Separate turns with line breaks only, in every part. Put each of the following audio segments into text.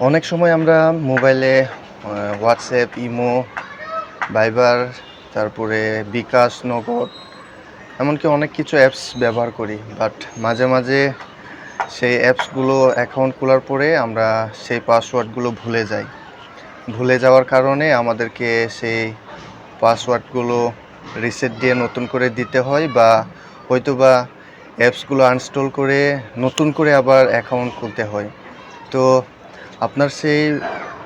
অনেক সময় আমরা মোবাইলে হোয়াটসঅ্যাপ ইমো ভাইবার তারপরে বিকাশ, নগদ, এমনকি অনেক কিছু অ্যাপস ব্যবহার করি। বাট মাঝে মাঝে সেই অ্যাপসগুলো অ্যাকাউন্ট খোলার পরে আমরা সেই পাসওয়ার্ডগুলো ভুলে যাই। ভুলে যাওয়ার কারণে আমাদেরকে সেই পাসওয়ার্ডগুলো রিসেট দিয়ে নতুন করে দিতে হয় বা হয়তো বা অ্যাপসগুলো আনস্টল করে নতুন করে আবার অ্যাকাউন্ট খুলতে হয়। তো আপনার সেই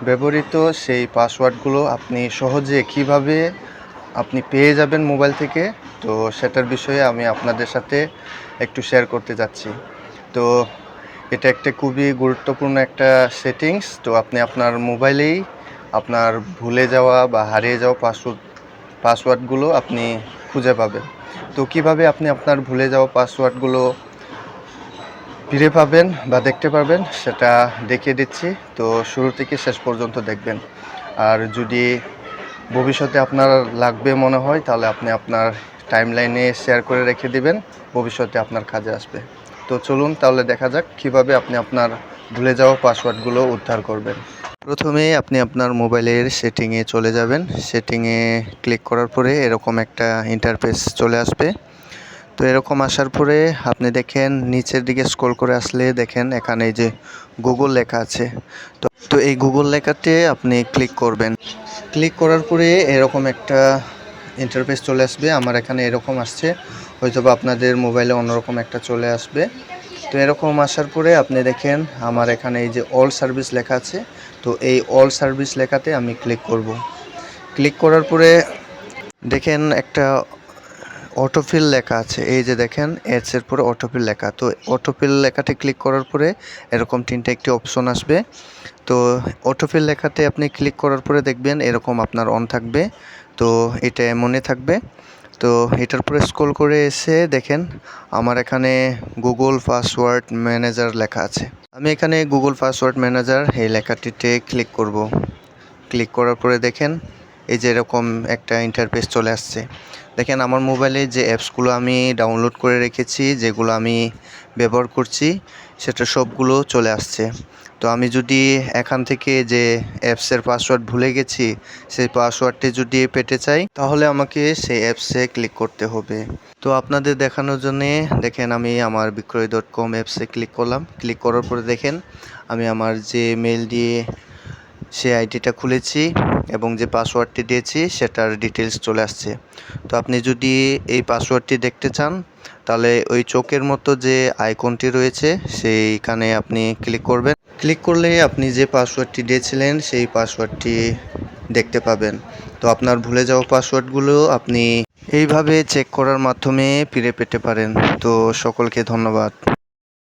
ব্যবহৃত সেই পাসওয়ার্ডগুলো আপনি সহজে কীভাবে আপনি পেয়ে যাবেন মোবাইল থেকে, তো সেটার বিষয়ে আমি আপনাদের সাথে একটু শেয়ার করতে যাচ্ছি। তো এটা একটা খুবই গুরুত্বপূর্ণ একটা সেটিংস তো আপনি আপনার মোবাইলেই আপনার ভুলে যাওয়া বা হারিয়ে যাওয়া পাসওয়ার্ড, পাসওয়ার্ডগুলো আপনি খুঁজে পাবেন। তো কীভাবে আপনি আপনার ভুলে যাওয়া পাসওয়ার্ডগুলো ফিরে পাবেন বা দেখতে পারবেন, সেটা দেখিয়ে দিচ্ছি। তো শুরু থেকে শেষ পর্যন্ত দেখবেন। আর যদি ভবিষ্যতে আপনার লাগবে মনে হয়, তাহলে আপনি আপনার টাইমলাইনে শেয়ার করে রেখে দিবেন, ভবিষ্যতে আপনার কাজে আসবে। তো চলুন তাহলে দেখা যাক কীভাবে আপনি আপনার ভুলে যাওয়া পাসওয়ার্ডগুলো উদ্ধার করবেন। প্রথমে আপনি আপনার মোবাইলের সেটিংয়ে চলে যাবেন। সেটিংয়ে ক্লিক করার পরে এরকম একটা ইন্টারফেস চলে আসবে। তো এরকম আসার পরে আপনি দেখেন, নিচের দিকে স্ক্রল করে আসলে দেখেন, এখানে যে গুগল লেখা আছে। তো তো এই গুগল লেখাতে আপনি ক্লিক করবেন। ক্লিক করার পরে এরকম একটা ইন্টারফেস চলে আসবে। আমার এখানে এরকম আসছে। হয়তো বা আপনাদের মোবাইলে অন্যরকম একটা চলে আসবে। তো এরকম আসার পরে আপনি দেখেন, আমার এখানে এই যে অল সার্ভিস লেখা আছে। তো এই অল সার্ভিস লেখাতে আমি ক্লিক করব। ক্লিক করার পরে দেখেন একটা অটোফিল লেখা আছে। এই যে দেখেন অ্যাডসের পরে অটোফিল লেখা। তো অটোফিল লেখাতে ক্লিক করার পরে এরকম তিনটে একটি অপশন আসবে। তো অটোফিল লেখাতে আপনি ক্লিক করার পরে দেখবেন এরকম আপনার অন থাকবে। তো এটা এমনই থাকবে। তো এটার পরে স্ক্রল করে এসে দেখেন, আমার এখানে গুগল পাসওয়ার্ড ম্যানেজার লেখা আছে। আমি এখানে গুগল পাসওয়ার্ড ম্যানেজার এই লেখাটিতে ক্লিক করব। ক্লিক করার পরে দেখেন এই যে এরকম একটা ইন্টারফেস চলে আসছে। দেখেন আমার মোবাইলে যে অ্যাপসগুলো আমি ডাউনলোড করে রেখেছি, যেগুলো আমি ব্যবহার করছি, সেটা সবগুলো চলে আসছে। তো আমি যদি এখান থেকে যে অ্যাপসের পাসওয়ার্ড ভুলে গেছি, সেই পাসওয়ার্ডটি যদি পেতে চাই, তাহলে আমাকে সেই অ্যাপসে ক্লিক করতে হবে। তো আপনাদের দেখানোর জন্যে, দেখেন আমি আমার বিক্রয় ডট কম অ্যাপসে ক্লিক করলাম। ক্লিক করার পরে দেখেন, আমি আমার যে মেল দিয়ে সেই আইডিটা খুলেছি। এবং যে পাসওয়ার্ডটি দিয়েছি সেটার ডিটেলস চলে আসছে। তো আপনি যদি এই পাসওয়ার্ডটি দেখতে চান, তাহলে ওই চোখের মতো যে আইকনটি রয়েছে, সেইখানে আপনি ক্লিক করবেন। ক্লিক করলে আপনি যে পাসওয়ার্ডটি দিয়েছিলেন, সেই পাসওয়ার্ডটি দেখতে পাবেন। তো আপনার ভুলে যাওয়া পাসওয়ার্ডগুলো আপনি এইভাবে চেক করার মাধ্যমে ফিরে পেতে পারেন। তো সকলকে ধন্যবাদ।